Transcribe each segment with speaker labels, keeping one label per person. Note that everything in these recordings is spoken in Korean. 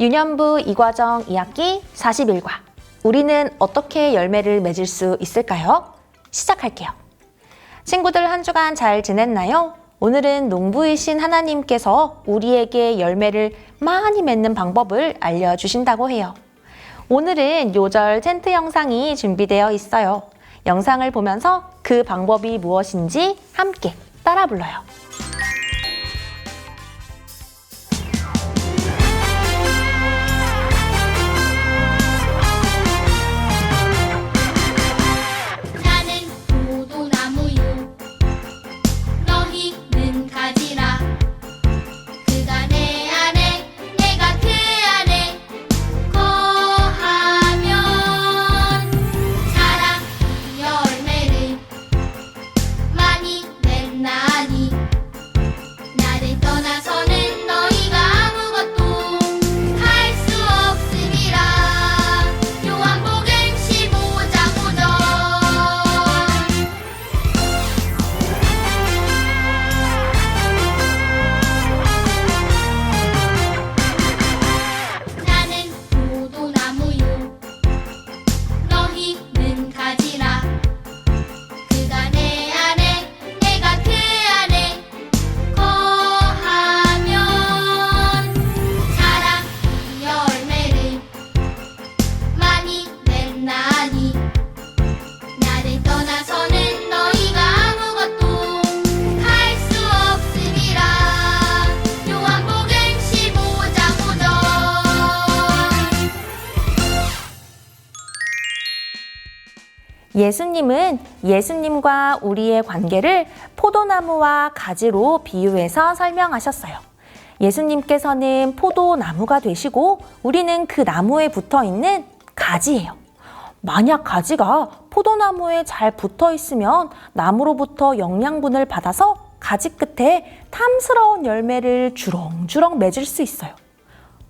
Speaker 1: 유년부 이과정 2학기 41과 우리는 어떻게 열매를 맺을 수 있을까요? 시작할게요. 친구들 한 주간 잘 지냈나요? 오늘은 농부이신 하나님께서 우리에게 열매를 많이 맺는 방법을 알려주신다고 해요. 오늘은 요절 텐트 영상이 준비되어 있어요. 영상을 보면서 그 방법이 무엇인지 함께 따라 불러요. 예수님은 예수님과 우리의 관계를 포도나무와 가지로 비유해서 설명하셨어요. 예수님께서는 포도나무가 되시고 우리는 그 나무에 붙어 있는 가지예요. 만약 가지가 포도나무에 잘 붙어 있으면 나무로부터 영양분을 받아서 가지 끝에 탐스러운 열매를 주렁주렁 맺을 수 있어요.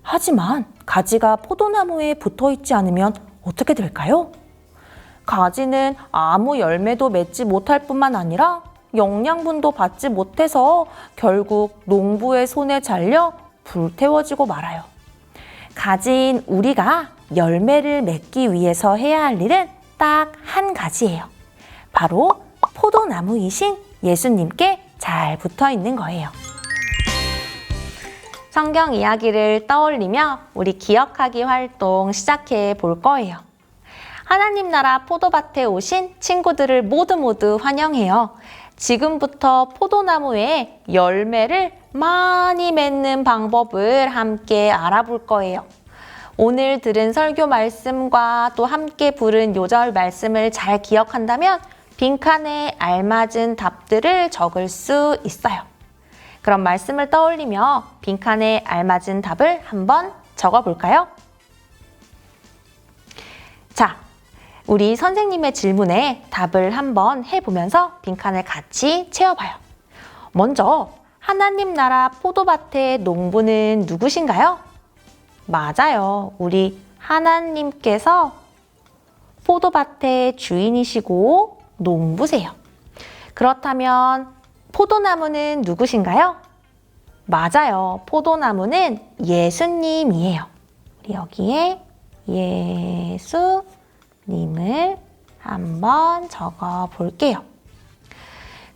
Speaker 1: 하지만 가지가 포도나무에 붙어 있지 않으면 어떻게 될까요? 가지는 아무 열매도 맺지 못할 뿐만 아니라 영양분도 받지 못해서 결국 농부의 손에 잘려 불태워지고 말아요. 가지인 우리가 열매를 맺기 위해서 해야 할 일은 딱 한 가지예요. 바로 포도나무이신 예수님께 잘 붙어 있는 거예요. 성경 이야기를 떠올리며 우리 기억하기 활동 시작해 볼 거예요. 하나님 나라 포도밭에 오신 친구들을 모두 모두 환영해요. 지금부터 포도나무에 열매를 많이 맺는 방법을 함께 알아볼 거예요. 오늘 들은 설교 말씀과 또 함께 부른 요절 말씀을 잘 기억한다면 빈칸에 알맞은 답들을 적을 수 있어요. 그럼 말씀을 떠올리며 빈칸에 알맞은 답을 한번 적어 볼까요? 자, 우리 선생님의 질문에 답을 한번 해보면서 빈칸을 같이 채워봐요. 먼저, 하나님 나라 포도밭의 농부는 누구신가요? 맞아요. 우리 하나님께서 포도밭의 주인이시고 농부세요. 그렇다면 포도나무는 누구신가요? 맞아요. 포도나무는 예수님이에요. 우리 여기에 예수 님을 한번 적어 볼게요.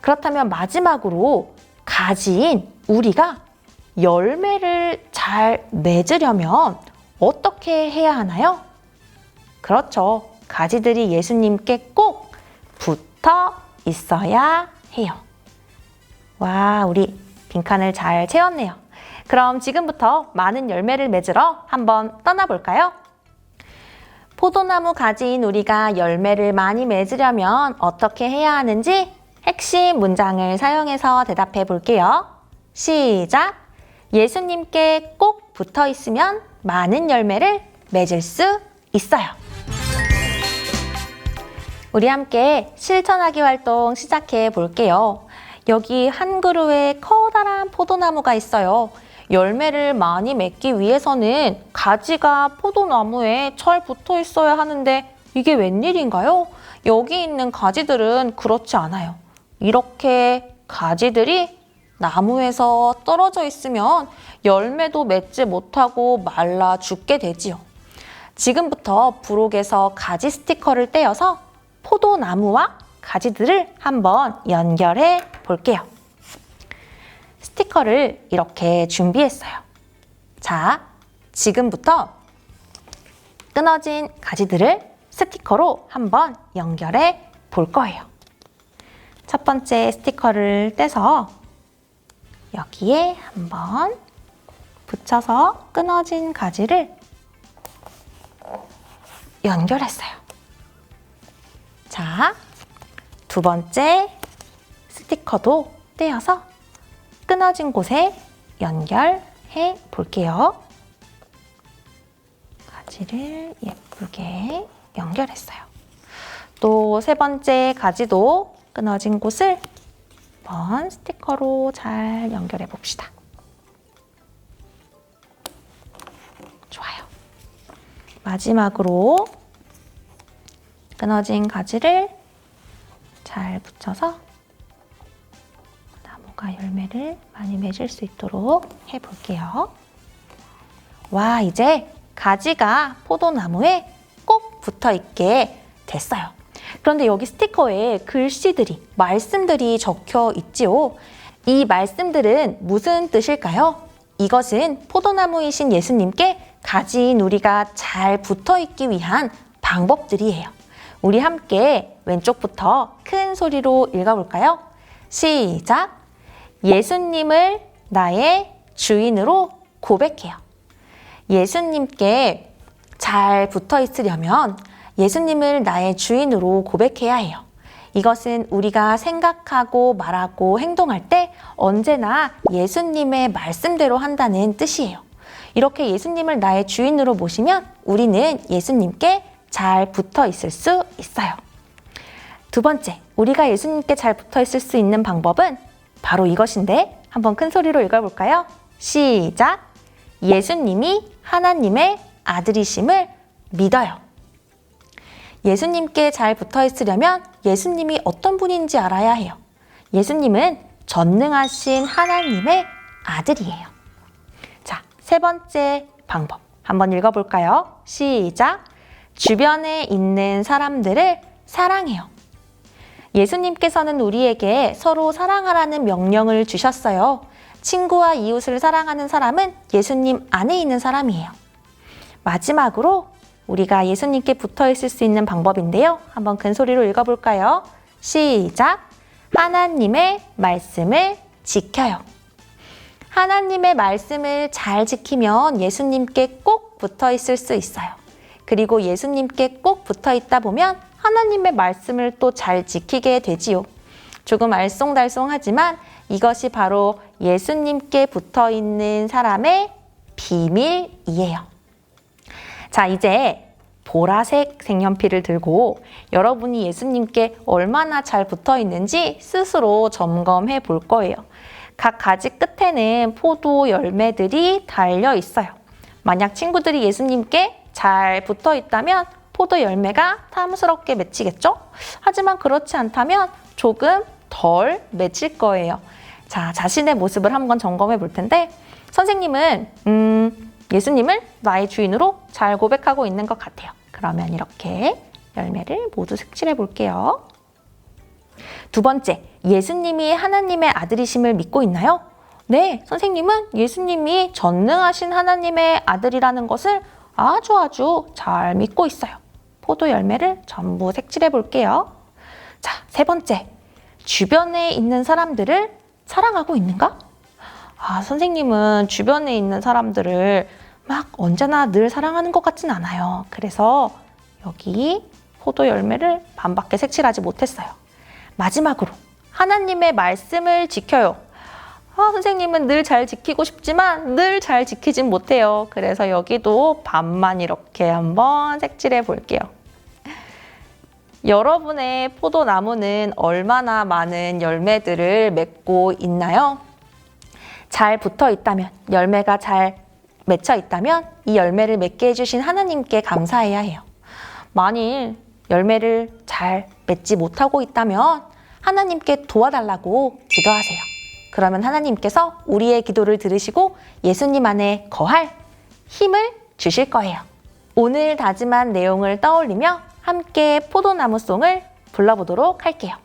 Speaker 1: 그렇다면 마지막으로 가지인 우리가 열매를 잘 맺으려면 어떻게 해야 하나요? 그렇죠. 가지들이 예수님께 꼭 붙어 있어야 해요. 와, 우리 빈칸을 잘 채웠네요. 그럼 지금부터 많은 열매를 맺으러 한번 떠나볼까요? 포도나무 가지인 우리가 열매를 많이 맺으려면 어떻게 해야 하는지 핵심 문장을 사용해서 대답해 볼게요. 시작! 예수님께 꼭 붙어 있으면 많은 열매를 맺을 수 있어요. 우리 함께 실천하기 활동 시작해 볼게요. 여기 한 그루에 커다란 포도나무가 있어요. 열매를 많이 맺기 위해서는 가지가 포도나무에 잘 붙어 있어야 하는데 이게 웬일인가요? 여기 있는 가지들은 그렇지 않아요. 이렇게 가지들이 나무에서 떨어져 있으면 열매도 맺지 못하고 말라 죽게 되지요. 지금부터 부록에서 가지 스티커를 떼어서 포도나무와 가지들을 한번 연결해 볼게요. 스티커를 이렇게 준비했어요. 자, 지금부터 끊어진 가지들을 스티커로 한번 연결해 볼 거예요. 첫 번째 스티커를 떼서 여기에 한번 붙여서 끊어진 가지를 연결했어요. 자, 두 번째 스티커도 떼어서 끊어진 곳에 연결해 볼게요. 가지를 예쁘게 연결했어요. 또 세 번째 가지도 끊어진 곳을 한번 스티커로 잘 연결해 봅시다. 좋아요. 마지막으로 끊어진 가지를 잘 붙여서 나무가 열매를 많이 맺을 수 있도록 해볼게요. 와, 이제 가지가 포도나무에 꼭 붙어 있게 됐어요. 그런데 여기 스티커에 글씨들이, 말씀들이 적혀 있지요. 이 말씀들은 무슨 뜻일까요? 이것은 포도나무이신 예수님께 가지인 우리가 잘 붙어 있기 위한 방법들이에요. 우리 함께 왼쪽부터 큰 소리로 읽어볼까요? 시작! 예수님을 나의 주인으로 고백해요. 예수님께 잘 붙어 있으려면 예수님을 나의 주인으로 고백해야 해요. 이것은 우리가 생각하고 말하고 행동할 때 언제나 예수님의 말씀대로 한다는 뜻이에요. 이렇게 예수님을 나의 주인으로 모시면 우리는 예수님께 잘 붙어 있을 수 있어요. 두 번째, 우리가 예수님께 잘 붙어 있을 수 있는 방법은 바로 이것인데 한번 큰 소리로 읽어볼까요? 시작! 예수님이 하나님의 아들이심을 믿어요. 예수님께 잘 붙어 있으려면 예수님이 어떤 분인지 알아야 해요. 예수님은 전능하신 하나님의 아들이에요. 자, 세 번째 방법. 한번 읽어볼까요? 시작! 주변에 있는 사람들을 사랑해요. 예수님께서는 우리에게 서로 사랑하라는 명령을 주셨어요. 친구와 이웃을 사랑하는 사람은 예수님 안에 있는 사람이에요. 마지막으로 우리가 예수님께 붙어 있을 수 있는 방법인데요. 한번 큰 소리로 읽어볼까요? 시작! 하나님의 말씀을 지켜요. 하나님의 말씀을 잘 지키면 예수님께 꼭 붙어 있을 수 있어요. 그리고 예수님께 꼭 붙어 있다 보면 하나님의 말씀을 또 잘 지키게 되지요. 조금 알쏭달쏭하지만 이것이 바로 예수님께 붙어 있는 사람의 비밀이에요. 자, 이제 보라색 색연필을 들고 여러분이 예수님께 얼마나 잘 붙어 있는지 스스로 점검해 볼 거예요. 각 가지 끝에는 포도 열매들이 달려 있어요. 만약 친구들이 예수님께 잘 붙어 있다면 포도 열매가 탐스럽게 맺히겠죠? 하지만 그렇지 않다면 조금 덜 맺힐 거예요. 자, 자신의 모습을 한번 점검해 볼 텐데, 선생님은, 음, 예수님을 나의 주인으로 잘 고백하고 있는 것 같아요. 그러면 이렇게 열매를 모두 색칠해 볼게요. 두 번째, 예수님이 하나님의 아들이심을 믿고 있나요? 네, 선생님은 예수님이 전능하신 하나님의 아들이라는 것을 아주 아주 잘 믿고 있어요. 포도 열매를 전부 색칠해 볼게요. 자, 세 번째. 주변에 있는 사람들을 사랑하고 있는가? 아, 선생님은 주변에 있는 사람들을 막 언제나 늘 사랑하는 것 같진 않아요. 그래서 여기 포도 열매를 반밖에 색칠하지 못했어요. 마지막으로 하나님의 말씀을 지켜요. 아, 선생님은 늘 잘 지키고 싶지만 늘 잘 지키진 못해요. 그래서 여기도 반만 이렇게 한번 색칠해 볼게요. 여러분의 포도나무는 얼마나 많은 열매들을 맺고 있나요? 잘 붙어 있다면, 열매가 잘 맺혀 있다면 이 열매를 맺게 해주신 하나님께 감사해야 해요. 만일 열매를 잘 맺지 못하고 있다면 하나님께 도와달라고 기도하세요. 그러면 하나님께서 우리의 기도를 들으시고 예수님 안에 거할 힘을 주실 거예요. 오늘 다짐한 내용을 떠올리며 함께 포도나무송을 불러보도록 할게요.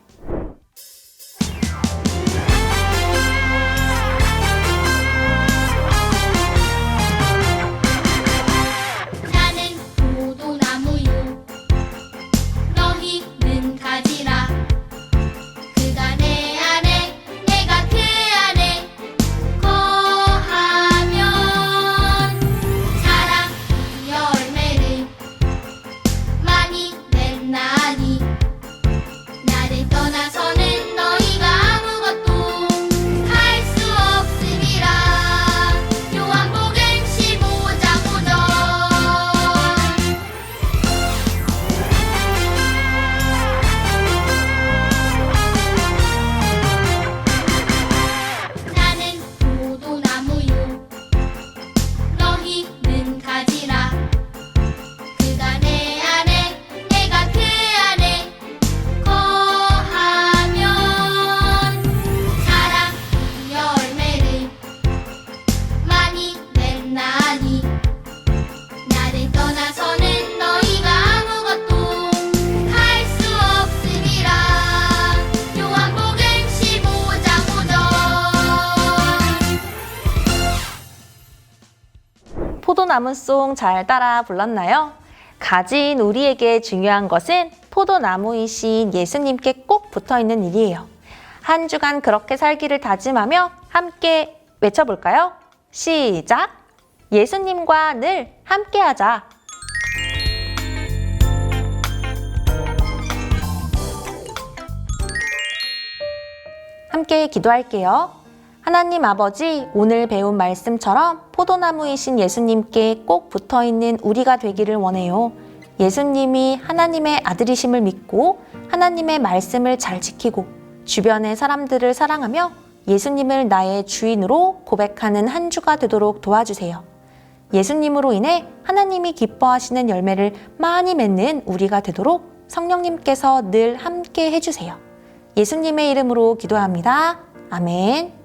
Speaker 1: 포도나무송 잘 따라 불렀나요? 가진 우리에게 중요한 것은 포도나무이신 예수님께 꼭 붙어 있는 일이에요. 한 주간 그렇게 살기를 다짐하며 함께 외쳐볼까요? 시작! 예수님과 늘 함께하자. 함께 기도할게요. 하나님 아버지, 오늘 배운 말씀처럼 포도나무이신 예수님께 꼭 붙어 있는 우리가 되기를 원해요. 예수님이 하나님의 아들이심을 믿고 하나님의 말씀을 잘 지키고 주변의 사람들을 사랑하며 예수님을 나의 주인으로 고백하는 한 주가 되도록 도와주세요. 예수님으로 인해 하나님이 기뻐하시는 열매를 많이 맺는 우리가 되도록 성령님께서 늘 함께 해주세요. 예수님의 이름으로 기도합니다. 아멘.